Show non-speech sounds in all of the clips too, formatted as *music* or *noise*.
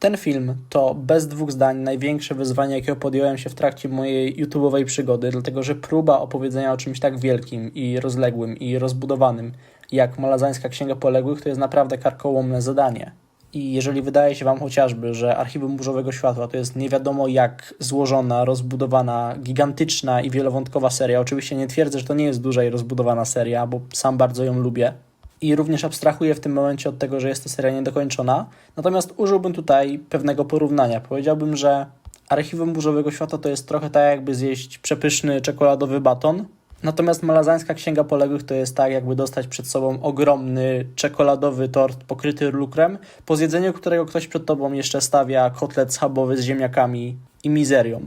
Ten film to bez dwóch zdań największe wyzwanie, jakiego podjąłem się w trakcie mojej YouTube'owej przygody, dlatego że próba opowiedzenia o czymś tak wielkim i rozległym i rozbudowanym jak Malazańska Księga Poległych to jest naprawdę karkołomne zadanie. I jeżeli wydaje się Wam chociażby, że Archiwum Burzowego Światła to jest nie wiadomo jak złożona, rozbudowana, gigantyczna i wielowątkowa seria, oczywiście nie twierdzę, że to nie jest duża i rozbudowana seria, bo sam bardzo ją lubię, i również abstrahuję w tym momencie od tego, że jest to seria niedokończona. Natomiast użyłbym tutaj pewnego porównania. Powiedziałbym, że Archiwum Burzowego Świata to jest trochę tak, jakby zjeść przepyszny czekoladowy baton. Natomiast Malazańska Księga Poległych to jest tak, jakby dostać przed sobą ogromny czekoladowy tort pokryty lukrem, po zjedzeniu którego ktoś przed tobą jeszcze stawia kotlet schabowy z ziemniakami i mizerią.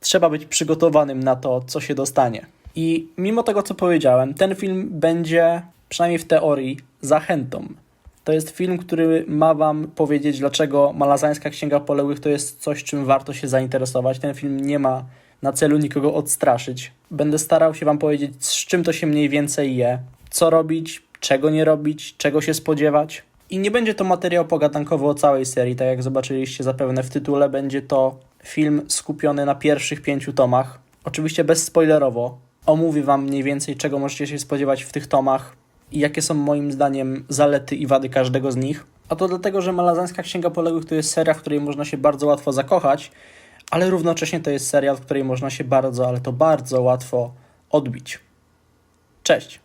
Trzeba być przygotowanym na to, co się dostanie. I mimo tego, co powiedziałem, ten film będzie przynajmniej w teorii, zachętą. To jest film, który ma Wam powiedzieć, dlaczego Malazańska Księga Poległych to jest coś, czym warto się zainteresować. Ten film nie ma na celu nikogo odstraszyć. Będę starał się Wam powiedzieć, z czym to się mniej więcej je, co robić, czego nie robić, czego się spodziewać. I nie będzie to materiał pogadankowy o całej serii, tak jak zobaczyliście zapewne w tytule. Będzie to film skupiony na pierwszych pięciu tomach. Oczywiście bezspoilerowo. Omówię Wam mniej więcej, czego możecie się spodziewać w tych tomach, i jakie są moim zdaniem zalety i wady każdego z nich. A to dlatego, że Malazańska Księga Poległych to jest seria, w której można się bardzo łatwo zakochać, ale równocześnie to jest seria, w której można się bardzo, ale to bardzo łatwo odbić. Cześć.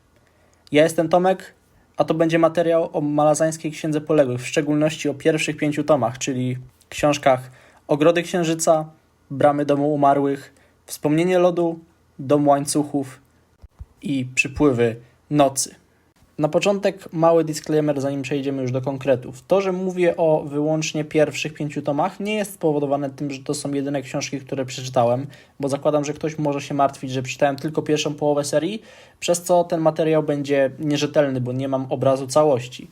Ja jestem Tomek, a to będzie materiał o Malazańskiej Księdze Poległych, w szczególności o pierwszych pięciu tomach, czyli książkach Ogrody Księżyca, Bramy Domu Umarłych, Wspomnienie Lodu, Dom Łańcuchów i Przypływy Nocy. Na początek mały disclaimer, zanim przejdziemy już do konkretów. To, że mówię o wyłącznie pierwszych pięciu tomach, nie jest spowodowane tym, że to są jedyne książki, które przeczytałem, bo zakładam, że ktoś może się martwić, że przeczytałem tylko pierwszą połowę serii, przez co ten materiał będzie nierzetelny, bo nie mam obrazu całości.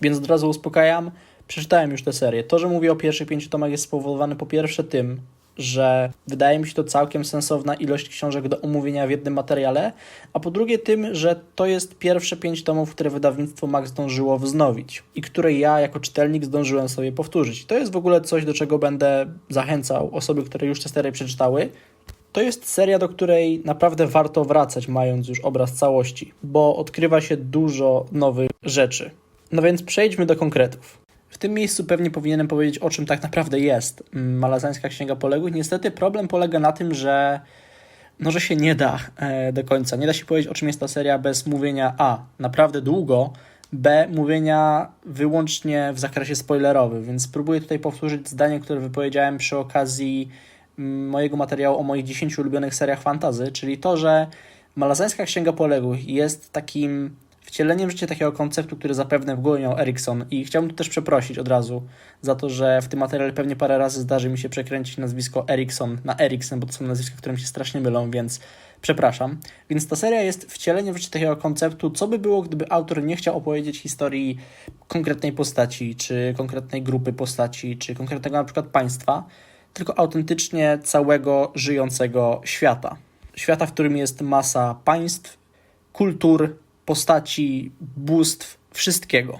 Więc od razu uspokajam, przeczytałem już tę serię. To, że mówię o pierwszych pięciu tomach, jest spowodowane po pierwsze tym, że wydaje mi się to całkiem sensowna ilość książek do omówienia w jednym materiale, a po drugie tym, że to jest pierwsze pięć tomów, które wydawnictwo Max zdążyło wznowić i które ja jako czytelnik zdążyłem sobie powtórzyć. To jest w ogóle coś, do czego będę zachęcał osoby, które już tę serię przeczytały. To jest seria, do której naprawdę warto wracać, mając już obraz całości, bo odkrywa się dużo nowych rzeczy. No więc przejdźmy do konkretów. W tym miejscu pewnie powinienem powiedzieć, o czym tak naprawdę jest Malazańska Księga Poległych. Niestety problem polega na tym, że no, że się nie da e, do końca. Nie da się powiedzieć, o czym jest ta seria bez mówienia A, naprawdę długo, B, mówienia wyłącznie w zakresie spoilerowym, więc spróbuję tutaj powtórzyć zdanie, które wypowiedziałem przy okazji mojego materiału o moich 10 ulubionych seriach fantazy, czyli to, że Malazańska Księga Poległych jest takim wcieleniem w życie takiego konceptu, który zapewne w głowie miał Erikson. I chciałbym tu też przeprosić od razu za to, że w tym materiale pewnie parę razy zdarzy mi się przekręcić nazwisko Erikson na Eriksen, bo to są nazwiska, które mi się strasznie mylą, więc przepraszam. Więc ta seria jest wcieleniem w życie takiego konceptu, co by było, gdyby autor nie chciał opowiedzieć historii konkretnej postaci, czy konkretnej grupy postaci, czy konkretnego na przykład państwa, tylko autentycznie całego żyjącego świata. Świata, w którym jest masa państw, kultur, postaci, bóstw, wszystkiego.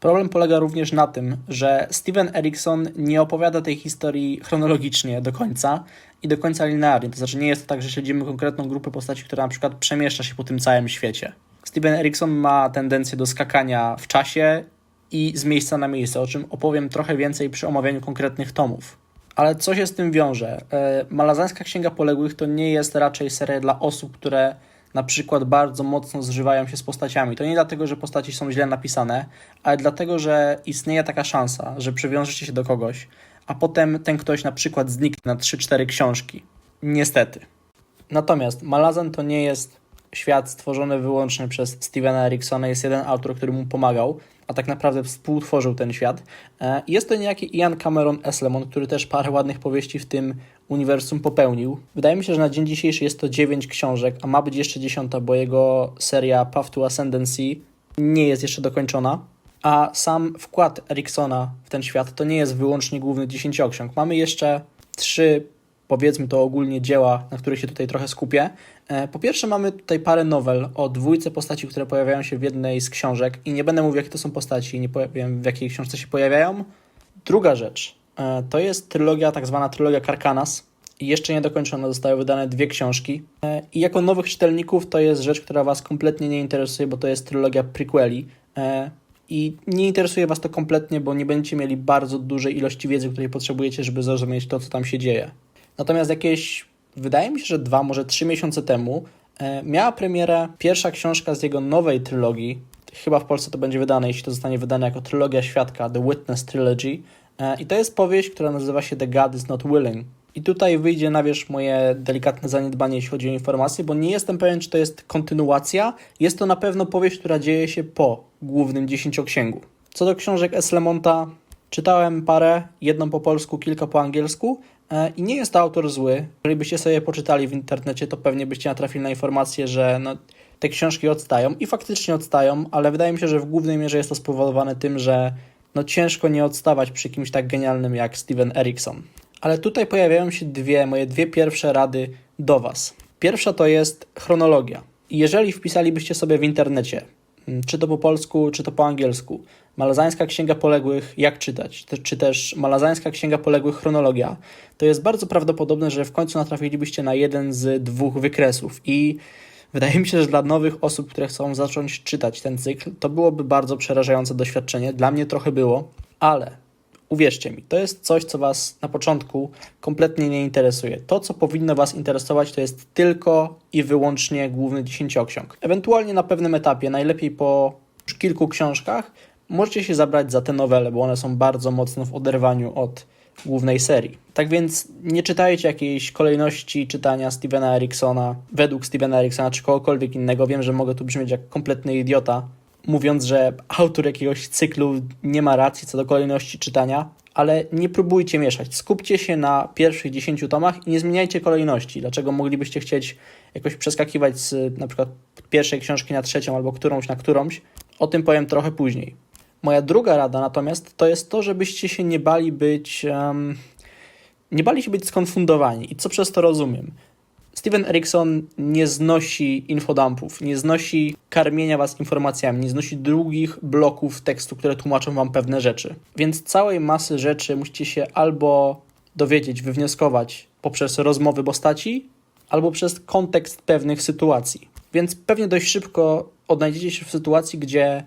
Problem polega również na tym, że Steven Erikson nie opowiada tej historii chronologicznie do końca i do końca linearnie. To znaczy nie jest to tak, że śledzimy konkretną grupę postaci, która na przykład przemieszcza się po tym całym świecie. Steven Erikson ma tendencję do skakania w czasie i z miejsca na miejsce, o czym opowiem trochę więcej przy omawianiu konkretnych tomów. Ale co się z tym wiąże? E, Malazańska Księga Poległych to nie jest raczej seria dla osób, które na przykład bardzo mocno zżywają się z postaciami. To nie dlatego, że postaci są źle napisane, ale dlatego, że istnieje taka szansa, że przywiążecie się do kogoś, a potem ten ktoś na przykład zniknie na 3-4 książki. Niestety. Natomiast Malazan to nie jest świat stworzony wyłącznie przez Stevena Eriksona. Jest jeden autor, który mu pomagał, a tak naprawdę współtworzył ten świat. E, jest to niejaki Ian Cameron Eslemon, który też parę ładnych powieści w tym uniwersum popełnił. Wydaje mi się, że na dzień dzisiejszy jest to 9 książek, a ma być jeszcze dziesiąta, bo jego seria Path to Ascendancy nie jest jeszcze dokończona. A sam wkład Eriksona w ten świat to nie jest wyłącznie główny dziesięcioksiąg. Mamy jeszcze trzy powiedzmy to ogólnie dzieła, na których się tutaj trochę skupię. E, po pierwsze mamy tutaj parę nowel o dwójce postaci, które pojawiają się w jednej z książek i nie będę mówił jakie to są postaci, nie powiem w jakiej książce się pojawiają, Druga rzecz e, to jest trylogia, tak zwana trylogia Karkanas. Jeszcze nie dokończona, zostały wydane dwie książki. E, I jako nowych czytelników to jest rzecz, która Was kompletnie nie interesuje, bo to jest trylogia prequeli. I nie interesuje Was to kompletnie, bo nie będziecie mieli bardzo dużej ilości wiedzy, której potrzebujecie, żeby zrozumieć to, co tam się dzieje. Natomiast jakieś, wydaje mi się, że dwa, może trzy miesiące temu e, miała premierę pierwsza książka z jego nowej trylogii. Chyba w Polsce to będzie wydane, jeśli to zostanie wydane jako trylogia świadka, The Witness Trilogy. E, I to jest powieść, która nazywa się The God is Not Willing. I tutaj wyjdzie na wierzch moje delikatne zaniedbanie, jeśli chodzi o informacje, bo nie jestem pewien, czy to jest kontynuacja. Jest to na pewno powieść, która dzieje się po głównym dziesięcioksięgu. Co do książek Eslemonta, czytałem parę, jedną po polsku, kilka po angielsku. E, I nie jest to autor zły. Jeżeli byście sobie poczytali w internecie, to pewnie byście natrafili na informację, że no, te książki odstają i faktycznie odstają, ale wydaje mi się, że w głównej mierze jest to spowodowane tym, że no, ciężko nie odstawać przy kimś tak genialnym jak Steven Erikson. Ale tutaj pojawiają się dwie, moje dwie pierwsze rady do Was. Pierwsza to jest chronologia. Jeżeli wpisalibyście sobie w internecie, mm, czy to po polsku, czy to po angielsku, Malazańska Księga Poległych, jak czytać, czy też Malazańska Księga Poległych, chronologia, to jest bardzo prawdopodobne, że w końcu natrafilibyście na jeden z dwóch wykresów i wydaje mi się, że dla nowych osób, które chcą zacząć czytać ten cykl, to byłoby bardzo przerażające doświadczenie. Dla mnie trochę było, ale Uwierzcie mi, to jest coś, co Was na początku kompletnie nie interesuje. To, co powinno Was interesować, to jest tylko i wyłącznie główny dziesięcioksiąg. Ewentualnie na pewnym etapie, najlepiej po kilku książkach, możecie się zabrać za te nowele, bo one są bardzo mocno w oderwaniu od głównej serii. Tak więc nie czytajcie jakiejś kolejności czytania Stevena Eriksona według Stevena Eriksona czy kogokolwiek innego. Wiem, że mogę tu brzmieć jak kompletny idiota, mówiąc, że autor jakiegoś cyklu nie ma racji co do kolejności czytania, ale nie próbujcie mieszać. Skupcie się na pierwszych 10 tomach i nie zmieniajcie kolejności. Dlaczego moglibyście chcieć jakoś przeskakiwać z na przykład pierwszej książki na trzecią albo którąś na którąś? O tym powiem trochę później. Moja druga rada natomiast to jest to, żebyście się nie bali być. Um, nie bali się być skonfundowani. I co przez to rozumiem? Steven Erikson nie znosi infodumpów, nie znosi karmienia was informacjami, nie znosi długich bloków tekstu, które tłumaczą wam pewne rzeczy. Więc całej masy rzeczy musicie się albo dowiedzieć, wywnioskować poprzez rozmowy postaci, albo przez kontekst pewnych sytuacji. Więc pewnie dość szybko odnajdziecie się w sytuacji, gdzie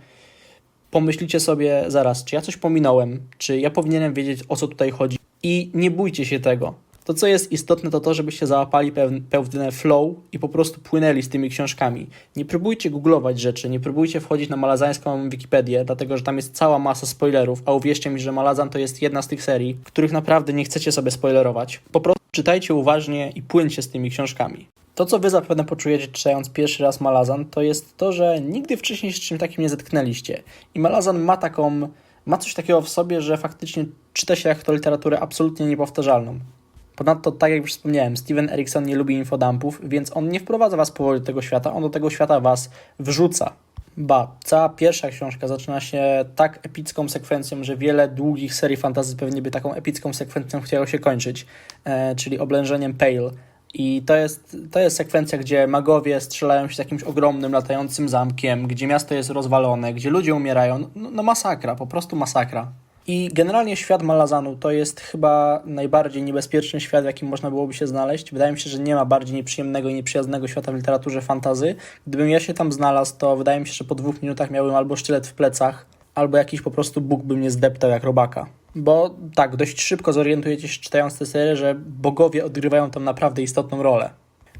pomyślicie sobie zaraz, czy ja coś pominąłem, czy ja powinienem wiedzieć, o co tutaj chodzi. I nie bójcie się tego. To, co jest istotne, to to, żebyście załapali pewne flow i po prostu płynęli z tymi książkami. Nie próbujcie googlować rzeczy, nie próbujcie wchodzić na malazańską Wikipedię, dlatego że tam jest cała masa spoilerów, a uwierzcie mi, że Malazan to jest jedna z tych serii, których naprawdę nie chcecie sobie spoilerować. Po prostu czytajcie uważnie i płyńcie z tymi książkami. To, co wy zapewne poczujecie czytając pierwszy raz Malazan, to jest to, że nigdy wcześniej z czymś takim nie zetknęliście. I Malazan ma taką, ma coś takiego w sobie, że faktycznie czyta się jak to literaturę absolutnie niepowtarzalną. Ponadto, tak jak już wspomniałem, Steven Erikson nie lubi infodumpów, więc on nie wprowadza was powoli do tego świata, on do tego świata was wrzuca. Ba, cała pierwsza książka zaczyna się tak epicką sekwencją, że wiele długich serii fantasy pewnie by taką epicką sekwencją chciało się kończyć, e, czyli oblężeniem Pale. I to jest, to jest sekwencja, gdzie magowie strzelają się z jakimś ogromnym, latającym zamkiem, gdzie miasto jest rozwalone, gdzie ludzie umierają. No, no masakra, po prostu masakra. I generalnie świat Malazanu to jest chyba najbardziej niebezpieczny świat, w jakim można byłoby się znaleźć. Wydaje mi się, że nie ma bardziej nieprzyjemnego i nieprzyjaznego świata w literaturze fantazy. Gdybym ja się tam znalazł, to wydaje mi się, że po dwóch minutach miałbym albo sztylet w plecach, albo jakiś po prostu Bóg by mnie zdeptał jak robaka. Bo tak, dość szybko zorientujecie się czytając tę serię, że bogowie odgrywają tam naprawdę istotną rolę.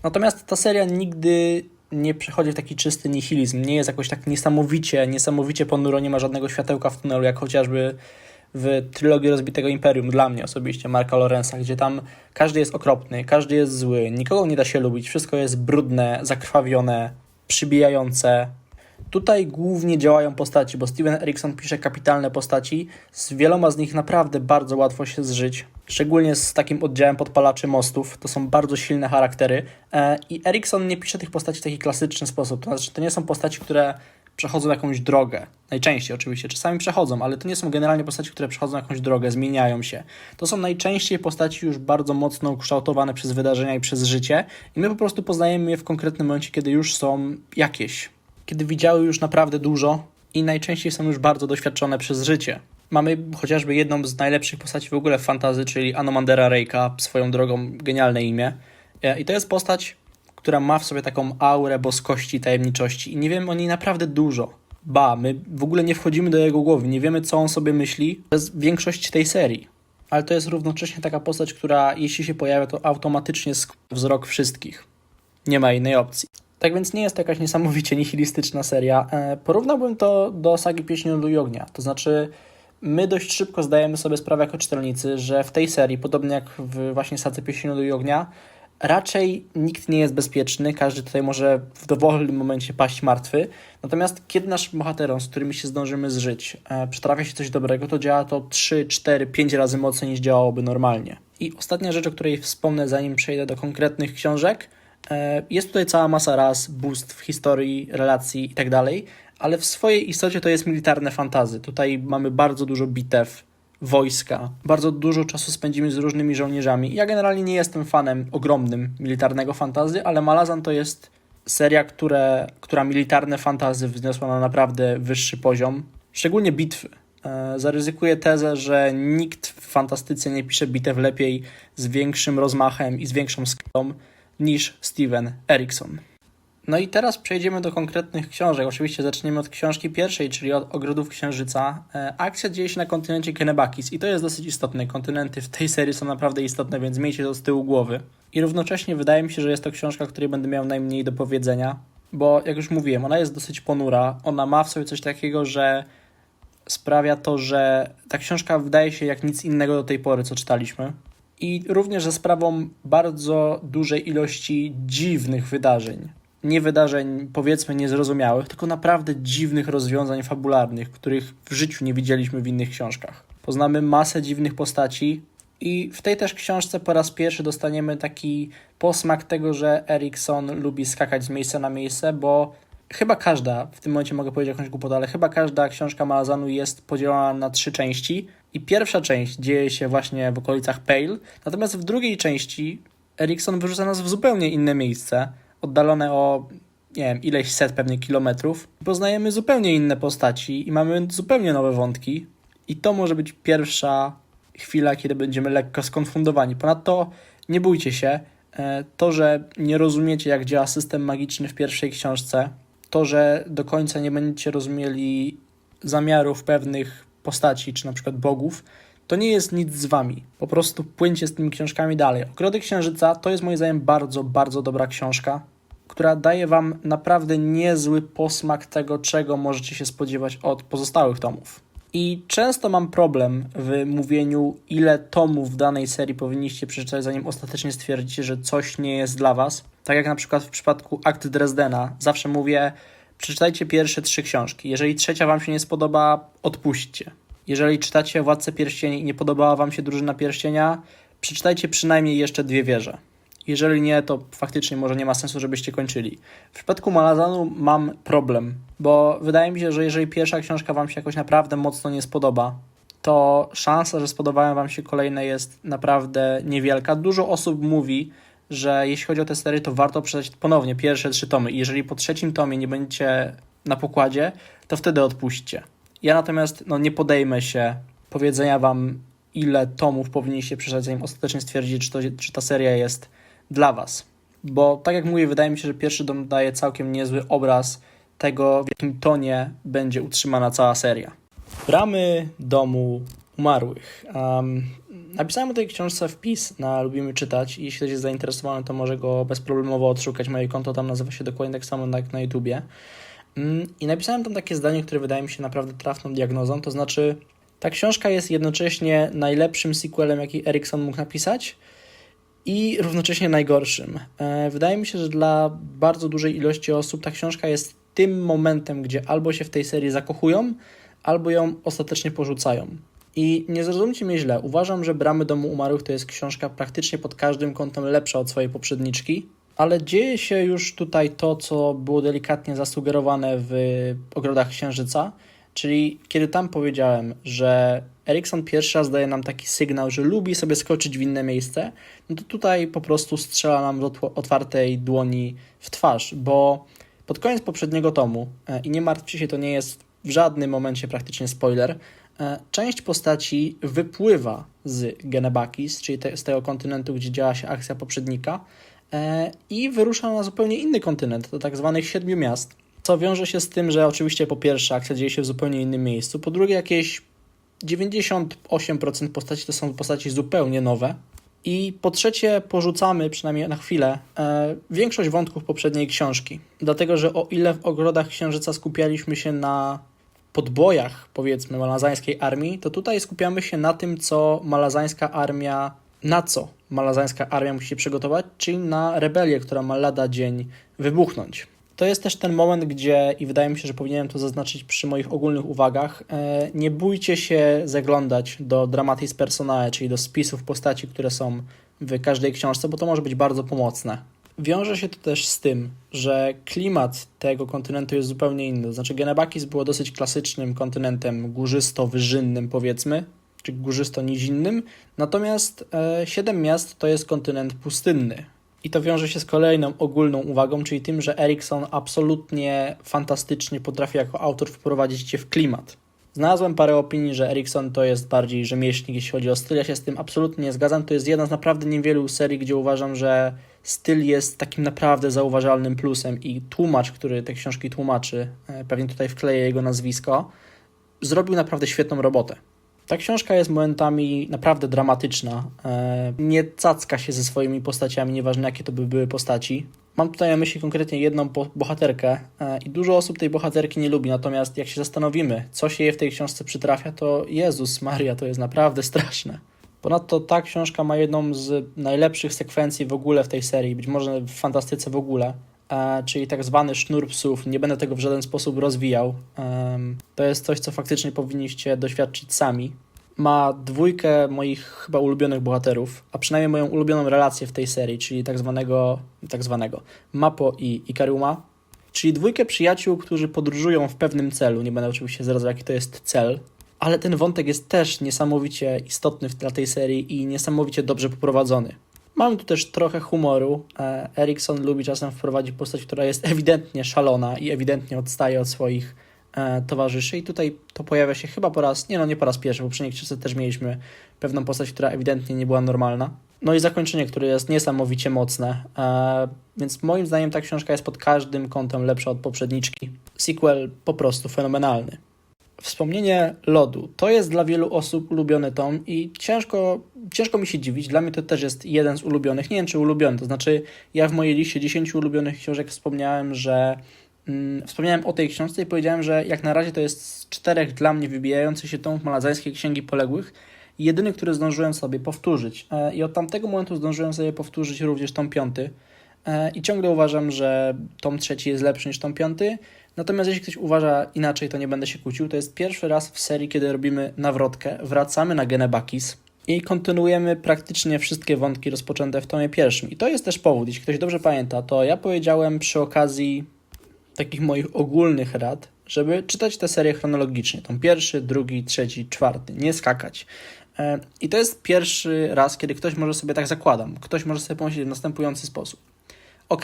Natomiast ta seria nigdy nie przechodzi w taki czysty nihilizm, nie jest jakoś tak niesamowicie, niesamowicie ponuro, nie ma żadnego światełka w tunelu, jak chociażby w trylogii Rozbitego Imperium, dla mnie osobiście, Marka Lorenza, gdzie tam każdy jest okropny, każdy jest zły, nikogo nie da się lubić, wszystko jest brudne, zakrwawione, przybijające. Tutaj głównie działają postaci, bo Steven Erikson pisze kapitalne postaci, z wieloma z nich naprawdę bardzo łatwo się zżyć, szczególnie z takim oddziałem podpalaczy mostów, to są bardzo silne charaktery. E, i Erikson nie pisze tych postaci w taki klasyczny sposób, to znaczy to nie są postaci, które przechodzą jakąś drogę. Najczęściej oczywiście, czasami przechodzą, ale to nie są generalnie postaci, które przechodzą jakąś drogę, zmieniają się. To są najczęściej postaci już bardzo mocno ukształtowane przez wydarzenia i przez życie. I my po prostu poznajemy je w konkretnym momencie, kiedy już są jakieś. Kiedy widziały już naprawdę dużo i najczęściej są już bardzo doświadczone przez życie. Mamy chociażby jedną z najlepszych postaci w ogóle w fantazy, czyli Anomandera Reika, swoją drogą genialne imię. E, I to jest postać, która ma w sobie taką aurę boskości, tajemniczości i nie wiemy o niej naprawdę dużo. Ba, my w ogóle nie wchodzimy do jego głowy, nie wiemy co on sobie myśli przez większość tej serii. Ale to jest równocześnie taka postać, która jeśli się pojawia, to automatycznie wzrok wszystkich. Nie ma innej opcji. Tak więc nie jest to jakaś niesamowicie nihilistyczna seria. E, porównałbym to do sagi Pieśni Lodu i Ognia. To znaczy, my dość szybko zdajemy sobie sprawę jako czytelnicy, że w tej serii, podobnie jak w właśnie sadze Pieśni Lodu i Ognia, raczej nikt nie jest bezpieczny, każdy tutaj może w dowolnym momencie paść martwy. Natomiast kiedy naszym bohaterom, z którymi się zdążymy zżyć, e, przytrafia się coś dobrego, to działa to 3, 4, 5 razy mocniej niż działałoby normalnie. I ostatnia rzecz, o której wspomnę, zanim przejdę do konkretnych książek, jest tutaj cała masa raz, boost w historii, relacji itd., ale w swojej istocie to jest militarne fantazy. Tutaj mamy bardzo dużo bitew, wojska. Bardzo dużo czasu spędzimy z różnymi żołnierzami. Ja generalnie nie jestem fanem ogromnym militarnego fantazy, ale Malazan to jest seria, które, która militarne fantazy wzniosła na naprawdę wyższy poziom, szczególnie bitwy. E, zaryzykuję tezę, że nikt w fantastyce nie pisze bitew lepiej z większym rozmachem i z większą skalą niż Steven Erikson. No i teraz przejdziemy do konkretnych książek. Oczywiście zaczniemy od książki pierwszej, czyli od Ogrodów Księżyca. E, akcja dzieje się na kontynencie Kenebakis i to jest dosyć istotne. Kontynenty w tej serii są naprawdę istotne, więc miejcie to z tyłu głowy. I równocześnie wydaje mi się, że jest to książka, której będę miał najmniej do powiedzenia, bo jak już mówiłem, ona jest dosyć ponura. Ona ma w sobie coś takiego, że sprawia to, że ta książka wydaje się jak nic innego do tej pory, co czytaliśmy. I również ze sprawą bardzo dużej ilości dziwnych wydarzeń nie wydarzeń, powiedzmy, niezrozumiałych, tylko naprawdę dziwnych rozwiązań fabularnych, których w życiu nie widzieliśmy w innych książkach. Poznamy masę dziwnych postaci, i w tej też książce po raz pierwszy dostaniemy taki posmak tego, że Erikson lubi skakać z miejsca na miejsce, bo chyba każda, w tym momencie mogę powiedzieć jakąś głupotę, ale chyba każda książka Malazanu jest podzielona na trzy części. I pierwsza część dzieje się właśnie w okolicach Pale, natomiast w drugiej części Erikson wyrzuca nas w zupełnie inne miejsce oddalone o nie wiem, ileś set pewnie kilometrów, poznajemy zupełnie inne postaci i mamy zupełnie nowe wątki. I to może być pierwsza chwila, kiedy będziemy lekko skonfundowani. Ponadto nie bójcie się, e, to, że nie rozumiecie, jak działa system magiczny w pierwszej książce, to, że do końca nie będziecie rozumieli zamiarów pewnych postaci, czy na przykład bogów, to nie jest nic z wami. Po prostu płyńcie z tymi książkami dalej. Ogrody Księżyca to jest moim zdaniem bardzo, bardzo dobra książka, która daje wam naprawdę niezły posmak tego, czego możecie się spodziewać od pozostałych tomów. I często mam problem w mówieniu, ile tomów w danej serii powinniście przeczytać, zanim ostatecznie stwierdzicie, że coś nie jest dla was. Tak jak na przykład w przypadku Akt Dresdena, zawsze mówię, przeczytajcie pierwsze trzy książki. Jeżeli trzecia wam się nie spodoba, odpuśćcie. Jeżeli czytacie Władcę Pierścieni i nie podobała Wam się Drużyna Pierścienia, przeczytajcie przynajmniej jeszcze dwie wieże. Jeżeli nie, to faktycznie może nie ma sensu, żebyście kończyli. W przypadku Malazanu mam problem, bo wydaje mi się, że jeżeli pierwsza książka Wam się jakoś naprawdę mocno nie spodoba, to szansa, że spodobają Wam się kolejne jest naprawdę niewielka. Dużo osób mówi, że jeśli chodzi o te serie, to warto przeczytać ponownie pierwsze trzy tomy. Jeżeli po trzecim tomie nie będziecie na pokładzie, to wtedy odpuśćcie. Ja natomiast no, nie podejmę się powiedzenia wam, ile tomów powinniście przeczytać, zanim ostatecznie stwierdzić, czy, to, czy ta seria jest dla was. Bo tak jak mówię, wydaje mi się, że pierwszy dom daje całkiem niezły obraz tego, w jakim tonie będzie utrzymana cała seria. Bramy domu umarłych. Um, napisałem o tej książce wpis na Lubimy Czytać i jeśli ktoś jest zainteresowany, to może go bezproblemowo odszukać. Moje konto tam nazywa się dokładnie tak samo jak na YouTubie. Mm, I napisałem tam takie zdanie, które wydaje mi się naprawdę trafną diagnozą, to znaczy ta książka jest jednocześnie najlepszym sequelem, jaki Erikson mógł napisać i równocześnie najgorszym. E, wydaje mi się, że dla bardzo dużej ilości osób ta książka jest tym momentem, gdzie albo się w tej serii zakochują, albo ją ostatecznie porzucają. I nie zrozumcie mnie źle, uważam, że Bramy Domu Umarłych to jest książka praktycznie pod każdym kątem lepsza od swojej poprzedniczki, ale dzieje się już tutaj to, co było delikatnie zasugerowane w Ogrodach Księżyca, czyli kiedy tam powiedziałem, że Erikson pierwszy raz daje nam taki sygnał, że lubi sobie skoczyć w inne miejsce, no to tutaj po prostu strzela nam do otwartej dłoni w twarz, bo pod koniec poprzedniego tomu, e, i nie martwcie się, to nie jest w żadnym momencie praktycznie spoiler, E, Część postaci wypływa z Genebakis, czyli te, z tego kontynentu, gdzie działa się akcja poprzednika, e, i wyrusza na zupełnie inny kontynent, do tak zwanych siedmiu miast. Co wiąże się z tym, że oczywiście po pierwsze akcja dzieje się w zupełnie innym miejscu, po drugie jakieś 98% postaci to są postaci zupełnie nowe. I po trzecie, porzucamy przynajmniej na chwilę e, większość wątków poprzedniej książki. Dlatego, że o ile w ogrodach księżyca skupialiśmy się na podbojach, powiedzmy, malazańskiej armii, to tutaj skupiamy się na tym, co malazańska armia, na co malazańska armia musi się przygotować, czyli na rebelię, która ma lada dzień wybuchnąć. To jest też ten moment, gdzie, i wydaje mi się, że powinienem to zaznaczyć przy moich ogólnych uwagach, e, nie bójcie się zaglądać do dramatis personae, czyli do spisów postaci, które są w każdej książce, bo to może być bardzo pomocne. Wiąże się to też z tym, że klimat tego kontynentu jest zupełnie inny. To znaczy, Genebakis było dosyć klasycznym kontynentem górzysto-wyżynnym, powiedzmy, czy górzysto-nizinnym, natomiast e, siedem miast to jest kontynent pustynny. I to wiąże się z kolejną ogólną uwagą, czyli tym, że Erikson absolutnie fantastycznie potrafi jako autor wprowadzić cię w klimat. Znalazłem parę opinii, że Erikson to jest bardziej rzemieślnik, jeśli chodzi o styl. Ja się z tym absolutnie nie zgadzam. To jest jedna z naprawdę niewielu serii, gdzie uważam, że styl jest takim naprawdę zauważalnym plusem i tłumacz, który te książki tłumaczy, e, pewnie tutaj wkleję jego nazwisko, zrobił naprawdę świetną robotę. Ta książka jest momentami naprawdę dramatyczna. E, Nie cacka się ze swoimi postaciami, nieważne jakie to by były postaci. Mam tutaj na myśli konkretnie jedną bohaterkę e, i dużo osób tej bohaterki nie lubi, natomiast jak się zastanowimy, co się jej w tej książce przytrafia, to Jezus Maria, to jest naprawdę *laughs* straszne. Ponadto ta książka ma jedną z najlepszych sekwencji w ogóle w tej serii, być może w fantastyce w ogóle, czyli tak zwany sznur psów. Nie będę tego w żaden sposób rozwijał. To jest coś, co faktycznie powinniście doświadczyć sami. Ma dwójkę moich chyba ulubionych bohaterów, a przynajmniej moją ulubioną relację w tej serii, czyli tak zwanego, tak zwanego Mapo i Ikaruma, czyli dwójkę przyjaciół, którzy podróżują w pewnym celu. Nie będę oczywiście zdradzał, jaki to jest cel, ale ten wątek jest też niesamowicie istotny dla tej serii i niesamowicie dobrze poprowadzony. Mamy tu też trochę humoru. E, Erikson lubi czasem wprowadzić postać, która jest ewidentnie szalona i ewidentnie odstaje od swoich e, towarzyszy. I tutaj to pojawia się chyba po raz, nie no nie po raz pierwszy, bo przy książce też mieliśmy pewną postać, która ewidentnie nie była normalna. No i zakończenie, które jest niesamowicie mocne. E, więc moim zdaniem ta książka jest pod każdym kątem lepsza od poprzedniczki. Sequel po prostu fenomenalny. Wspomnienie lodu. To jest dla wielu osób ulubiony tom i ciężko, ciężko mi się dziwić. Dla mnie to też jest jeden z ulubionych. Nie wiem, czy ulubiony. To znaczy, ja w mojej liście 10 ulubionych książek wspomniałem, że mm, wspomniałem o tej książce i powiedziałem, że jak na razie to jest z czterech dla mnie wybijających się tomów malazańskiej księgi poległych. Jedyny, który zdążyłem sobie powtórzyć. E, I od tamtego momentu zdążyłem sobie powtórzyć również tom piąty. E, I ciągle uważam, że tom trzeci jest lepszy niż tom piąty. Natomiast jeśli ktoś uważa inaczej, to nie będę się kłócił. To jest pierwszy raz w serii, kiedy robimy nawrotkę. Wracamy na Genebakis i kontynuujemy praktycznie wszystkie wątki rozpoczęte w tomie pierwszym. I to jest też powód, jeśli ktoś dobrze pamięta, to ja powiedziałem przy okazji takich moich ogólnych rad, żeby czytać tę serię chronologicznie. Tom pierwszy, drugi, trzeci, czwarty. Nie skakać. E, I to jest pierwszy raz, kiedy ktoś może sobie tak zakładam. Ktoś może sobie pomyśleć w następujący sposób. Ok,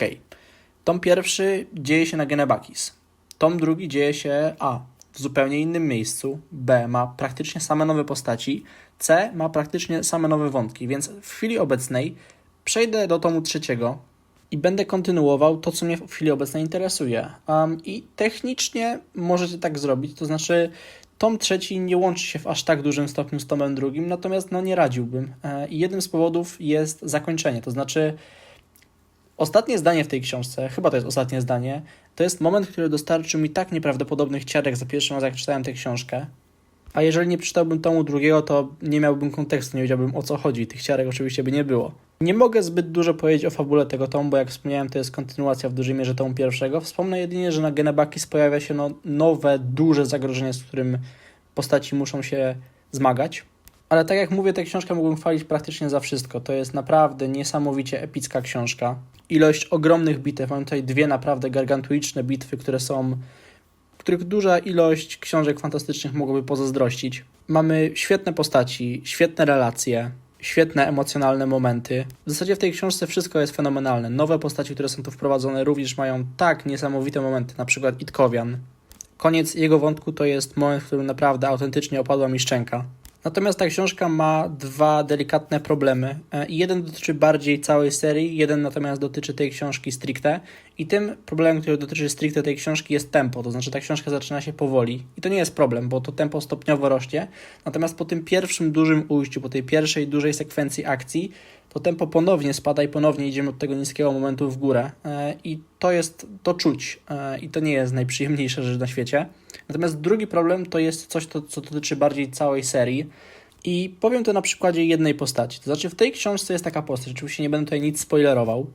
tom pierwszy dzieje się na Genebakis. Tom drugi dzieje się A w zupełnie innym miejscu, B ma praktycznie same nowe postaci, C ma praktycznie same nowe wątki, więc w chwili obecnej przejdę do tomu trzeciego i będę kontynuował to, co mnie w chwili obecnej interesuje. Um, I technicznie możecie tak zrobić, to znaczy tom trzeci nie łączy się w aż tak dużym stopniu z tomem drugim, natomiast no nie radziłbym. E, I jednym z powodów jest zakończenie, to znaczy Ostatnie zdanie w tej książce, chyba to jest ostatnie zdanie, to jest moment, który dostarczył mi tak nieprawdopodobnych ciarek za pierwszym razem, jak czytałem tę książkę. A jeżeli nie przeczytałbym tomu drugiego, to nie miałbym kontekstu, nie wiedziałbym o co chodzi. Tych ciarek oczywiście by nie było. Nie mogę zbyt dużo powiedzieć o fabule tego tomu, bo jak wspomniałem, to jest kontynuacja w dużej mierze tomu pierwszego. Wspomnę jedynie, że na Genebakis pojawia się no, nowe, duże zagrożenie, z którym postaci muszą się zmagać. Ale tak jak mówię, tę książkę mógłbym chwalić praktycznie za wszystko. To jest naprawdę niesamowicie epicka książka. Ilość ogromnych bitew. Mam tutaj dwie naprawdę gargantuiczne bitwy, które są których duża ilość książek fantastycznych mogłoby pozazdrościć. Mamy świetne postaci, świetne relacje, świetne emocjonalne momenty. W zasadzie w tej książce wszystko jest fenomenalne. Nowe postaci, które są tu wprowadzone, również mają tak niesamowite momenty, na przykład Itkowian. Koniec jego wątku to jest moment, w którym naprawdę autentycznie opadła mi szczęka. Natomiast ta książka ma dwa delikatne problemy. E, jeden dotyczy bardziej całej serii, jeden natomiast dotyczy tej książki stricte. I tym problemem, który dotyczy stricte tej książki jest tempo, to znaczy ta książka zaczyna się powoli. I to nie jest problem, bo to tempo stopniowo rośnie. Natomiast po tym pierwszym dużym ujściu, po tej pierwszej dużej sekwencji akcji, to tempo ponownie spada i ponownie idziemy od tego niskiego momentu w górę. E, I to jest, to czuć. E, I to nie jest najprzyjemniejsza rzecz na świecie. Natomiast drugi problem to jest coś, to, co dotyczy bardziej całej serii. I powiem to na przykładzie jednej postaci. To znaczy, w tej książce jest taka postać, oczywiście nie będę tutaj nic spoilerował,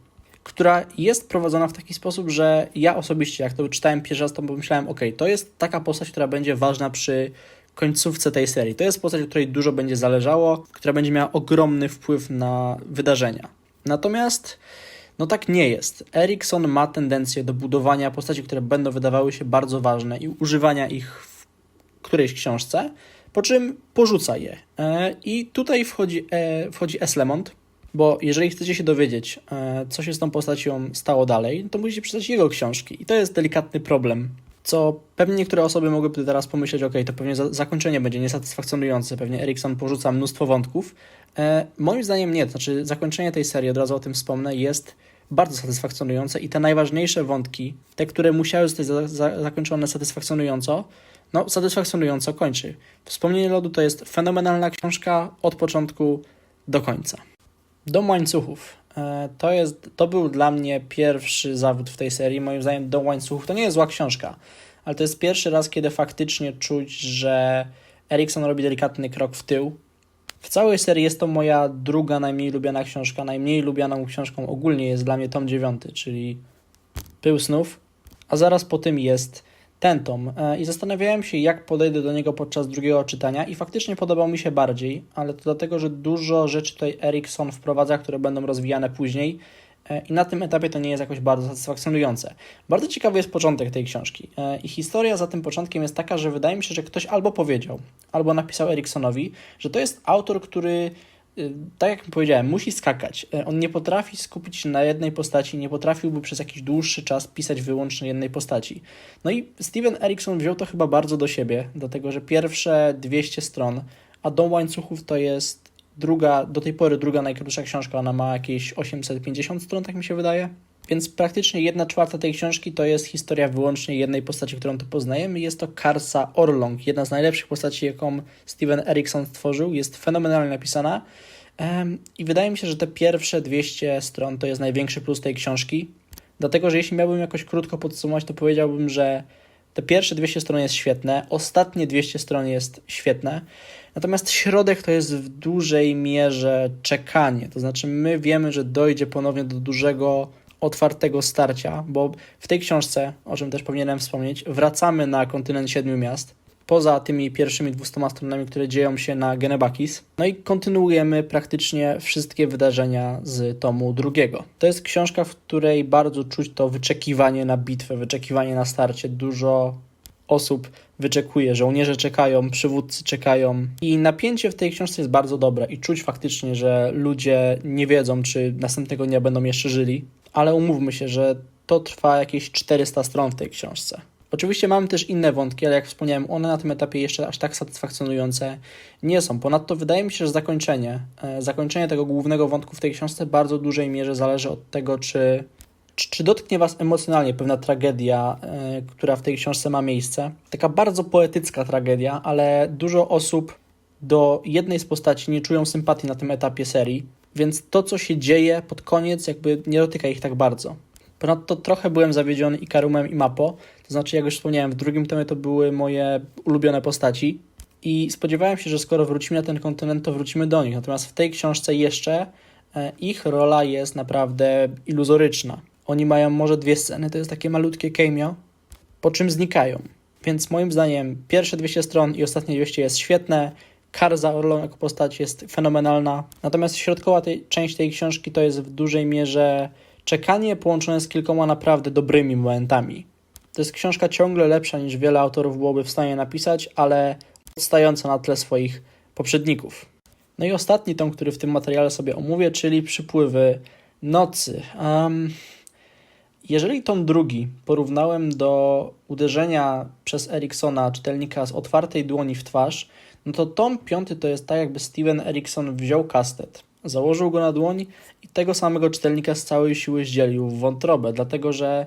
która jest prowadzona w taki sposób, że ja osobiście, jak to czytałem pierwszy raz, to pomyślałem, ok, to jest taka postać, która będzie ważna przy końcówce tej serii. To jest postać, od której dużo będzie zależało, która będzie miała ogromny wpływ na wydarzenia. Natomiast no tak nie jest. Erikson ma tendencję do budowania postaci, które będą wydawały się bardzo ważne i używania ich w którejś książce, po czym porzuca je. E, I tutaj wchodzi, e, wchodzi Eslemont, bo jeżeli chcecie się dowiedzieć, e, co się z tą postacią stało dalej, to musicie przeczytać jego książki. I to jest delikatny problem, co pewnie niektóre osoby mogłyby teraz pomyśleć, ok, to pewnie zakończenie będzie niesatysfakcjonujące, pewnie Erikson porzuca mnóstwo wątków. moim zdaniem nie, to znaczy zakończenie tej serii, od razu o tym wspomnę, jest bardzo satysfakcjonujące i te najważniejsze wątki, te, które musiały zostać za, za, zakończone satysfakcjonująco, no satysfakcjonująco kończy. Wspomnienie lodu to jest fenomenalna książka od początku do końca. Dom łańcuchów. E, to, jest, to był dla mnie pierwszy zawód w tej serii. Moim zdaniem Dom łańcuchów to nie jest zła książka, ale to jest pierwszy raz, kiedy faktycznie czuć, że Erikson robi delikatny krok w tył w całej serii jest to moja druga najmniej lubiana książka. Najmniej lubianą książką ogólnie jest dla mnie tom 9, czyli Pył snów, a zaraz po tym jest ten tom. E, I zastanawiałem się, jak podejdę do niego podczas drugiego czytania i faktycznie podobał mi się bardziej, ale to dlatego, że dużo rzeczy tutaj Erikson wprowadza, które będą rozwijane później E, i na tym etapie to nie jest jakoś bardzo satysfakcjonujące. Bardzo ciekawy jest początek tej książki e, i historia za tym początkiem jest taka, że wydaje mi się, że ktoś albo powiedział, albo napisał Eriksonowi, że to jest autor, który tak jak powiedziałem, musi skakać. E, on nie potrafi skupić się na jednej postaci, nie potrafiłby przez jakiś dłuższy czas pisać wyłącznie jednej postaci. No i Steven Erikson wziął to chyba bardzo do siebie, dlatego że pierwsze 200 stron, a Dom Łańcuchów to jest druga, do tej pory druga najkrótsza książka, ona ma jakieś 850 stron, tak mi się wydaje. Więc praktycznie jedna czwarta tej książki to jest historia wyłącznie jednej postaci, którą tu poznajemy. Jest to Karsa Orlong, jedna z najlepszych postaci, jaką Steven Erikson stworzył. Jest fenomenalnie napisana. I wydaje mi się, że te pierwsze 200 stron to jest największy plus tej książki. Dlatego, że jeśli miałbym jakoś krótko podsumować, to powiedziałbym, że te pierwsze 200 stron jest świetne, ostatnie 200 stron jest świetne. Natomiast środek to jest w dużej mierze czekanie. To znaczy, my wiemy, że dojdzie ponownie do dużego, otwartego starcia, bo w tej książce, o czym też powinienem wspomnieć, wracamy na kontynent siedmiu miast. Poza tymi pierwszymi 200 stronami, które dzieją się na Genebakis. No i kontynuujemy praktycznie wszystkie wydarzenia z tomu drugiego. To jest książka, w której bardzo czuć to wyczekiwanie na bitwę, wyczekiwanie na starcie. Dużo osób wyczekuje, żołnierze czekają, przywódcy czekają i napięcie w tej książce jest bardzo dobre i czuć faktycznie, że ludzie nie wiedzą, czy następnego dnia będą jeszcze żyli, ale umówmy się, że to trwa jakieś 400 stron w tej książce. Oczywiście mamy też inne wątki, ale jak wspomniałem, one na tym etapie jeszcze aż tak satysfakcjonujące nie są. Ponadto wydaje mi się, że zakończenie, e, zakończenie tego głównego wątku w tej książce bardzo dużej mierze zależy od tego, czy czy, czy dotknie Was emocjonalnie pewna tragedia, yy, która w tej książce ma miejsce? Taka bardzo poetycka tragedia, ale dużo osób do jednej z postaci nie czują sympatii na tym etapie serii, więc to, co się dzieje pod koniec, jakby nie dotyka ich tak bardzo. Ponadto trochę byłem zawiedziony i Karumem, i Mapo, to znaczy, jak już wspomniałem, w drugim tomie to były moje ulubione postaci i spodziewałem się, że skoro wrócimy na ten kontynent, to wrócimy do nich. Natomiast w tej książce jeszcze e, ich rola jest naprawdę iluzoryczna. Oni mają może dwie sceny, to jest takie malutkie cameo, po czym znikają. Więc moim zdaniem pierwsze 200 stron i ostatnie 200 jest świetne. Karza Orlon jako postać jest fenomenalna. Natomiast środkowa tej, część tej książki to jest w dużej mierze czekanie połączone z kilkoma naprawdę dobrymi momentami. To jest książka ciągle lepsza niż wiele autorów byłoby w stanie napisać, ale odstająca na tle swoich poprzedników. No i ostatni tom, który w tym materiale sobie omówię, czyli Przypływy Nocy. Um, Jeżeli tom drugi porównałem do uderzenia przez Eriksona czytelnika z otwartej dłoni w twarz, no to tom piąty to jest tak, jakby Steven Erikson wziął kastet, założył go na dłoń i tego samego czytelnika z całej siły zdzielił w wątrobę, dlatego że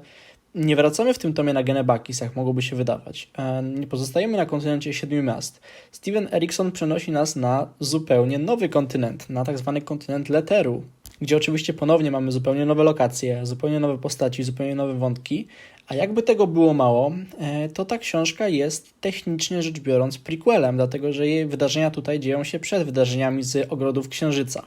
nie wracamy w tym tomie na Genebakis, jak mogłoby się wydawać. E, Nie pozostajemy na kontynencie siedmiu miast. Steven Erikson przenosi nas na zupełnie nowy kontynent, na tak zwany kontynent Leteru, gdzie oczywiście ponownie mamy zupełnie nowe lokacje, zupełnie nowe postaci, zupełnie nowe wątki. A jakby tego było mało, e, to ta książka jest technicznie rzecz biorąc prequelem, dlatego że jej wydarzenia tutaj dzieją się przed wydarzeniami z Ogrodów Księżyca.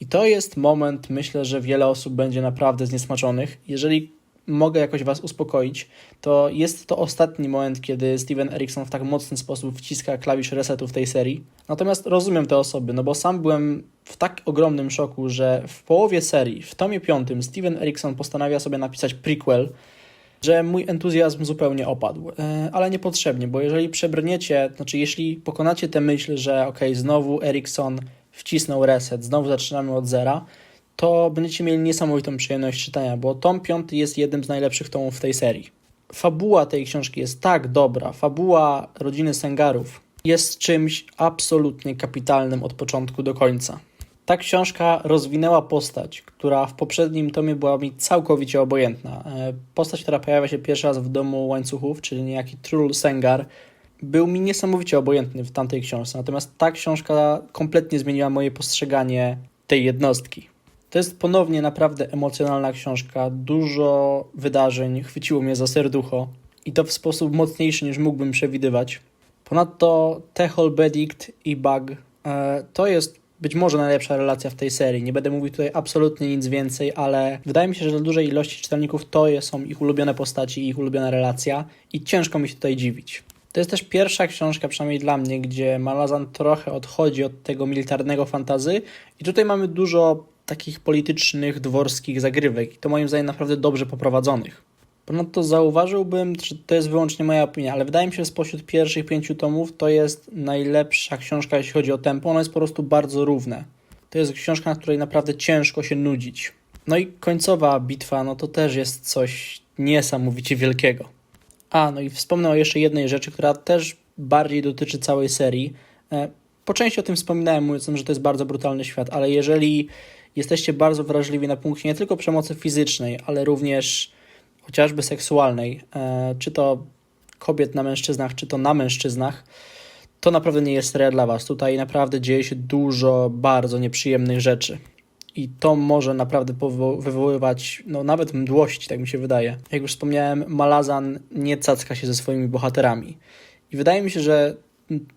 I to jest moment, myślę, że wiele osób będzie naprawdę zniesmaczonych. Jeżeli mogę jakoś Was uspokoić, to jest to ostatni moment, kiedy Steven Erikson w tak mocny sposób wciska klawisz resetu w tej serii. Natomiast rozumiem te osoby, no bo sam byłem w tak ogromnym szoku, że w połowie serii, w tomie piątym, Steven Erikson postanawia sobie napisać prequel, że mój entuzjazm zupełnie opadł, E, ale niepotrzebnie, bo jeżeli przebrniecie, znaczy jeśli pokonacie tę myśl, że ok, znowu Erikson wcisnął reset, znowu zaczynamy od zera, to będziecie mieli niesamowitą przyjemność czytania, bo tom piąty jest jednym z najlepszych tomów w tej serii. Fabuła tej książki jest tak dobra, fabuła rodziny Sengarów jest czymś absolutnie kapitalnym od początku do końca. Ta książka rozwinęła postać, która w poprzednim tomie była mi całkowicie obojętna. E, Postać, która pojawia się pierwszy raz w domu łańcuchów, czyli niejaki Trul Sengar, był mi niesamowicie obojętny w tamtej książce. Natomiast ta książka kompletnie zmieniła moje postrzeganie tej jednostki. To jest ponownie naprawdę emocjonalna książka. Dużo wydarzeń chwyciło mnie za serducho i to w sposób mocniejszy niż mógłbym przewidywać. Ponadto Techol Bedict i Bug e, to jest być może najlepsza relacja w tej serii. Nie będę mówił tutaj absolutnie nic więcej, ale wydaje mi się, że dla dużej ilości czytelników to są ich ulubione postaci i ich ulubiona relacja i ciężko mi się tutaj dziwić. To jest też pierwsza książka, przynajmniej dla mnie, gdzie Malazan trochę odchodzi od tego militarnego fantazy i tutaj mamy dużo takich politycznych, dworskich zagrywek i to moim zdaniem naprawdę dobrze poprowadzonych. Ponadto zauważyłbym, że to jest wyłącznie moja opinia, ale wydaje mi się, że spośród pierwszych pięciu tomów to jest najlepsza książka, jeśli chodzi o tempo. Ono jest po prostu bardzo równe. To jest książka, na której naprawdę ciężko się nudzić. No i końcowa bitwa, no to też jest coś niesamowicie wielkiego. A, no i wspomnę o jeszcze jednej rzeczy, która też bardziej dotyczy całej serii. E, Po części o tym wspominałem, mówiąc, że to jest bardzo brutalny świat, ale jeżeli jesteście bardzo wrażliwi na punkcie nie tylko przemocy fizycznej, ale również chociażby seksualnej, e, czy to kobiet na mężczyznach, czy to na mężczyznach, to naprawdę nie jest seria dla Was. Tutaj naprawdę dzieje się dużo bardzo nieprzyjemnych rzeczy. I to może naprawdę wywoływać, no nawet mdłości, tak mi się wydaje. Jak już wspomniałem, Malazan nie cacka się ze swoimi bohaterami. I wydaje mi się, że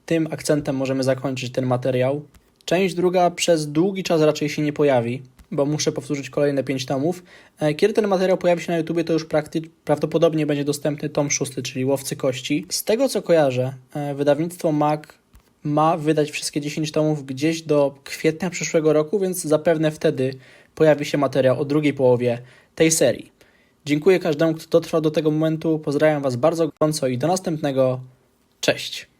tym akcentem możemy zakończyć ten materiał. Część druga przez długi czas raczej się nie pojawi, bo muszę powtórzyć kolejne 5 tomów. E, Kiedy ten materiał pojawi się na YouTubie, to już prawdopodobnie będzie dostępny tom szósty, czyli Łowcy Kości. Z tego co kojarzę, e, wydawnictwo MAC ma wydać wszystkie 10 tomów gdzieś do kwietnia przyszłego roku, więc zapewne wtedy pojawi się materiał o drugiej połowie tej serii. Dziękuję każdemu, kto dotrwał do tego momentu. Pozdrawiam Was bardzo gorąco i do następnego. Cześć.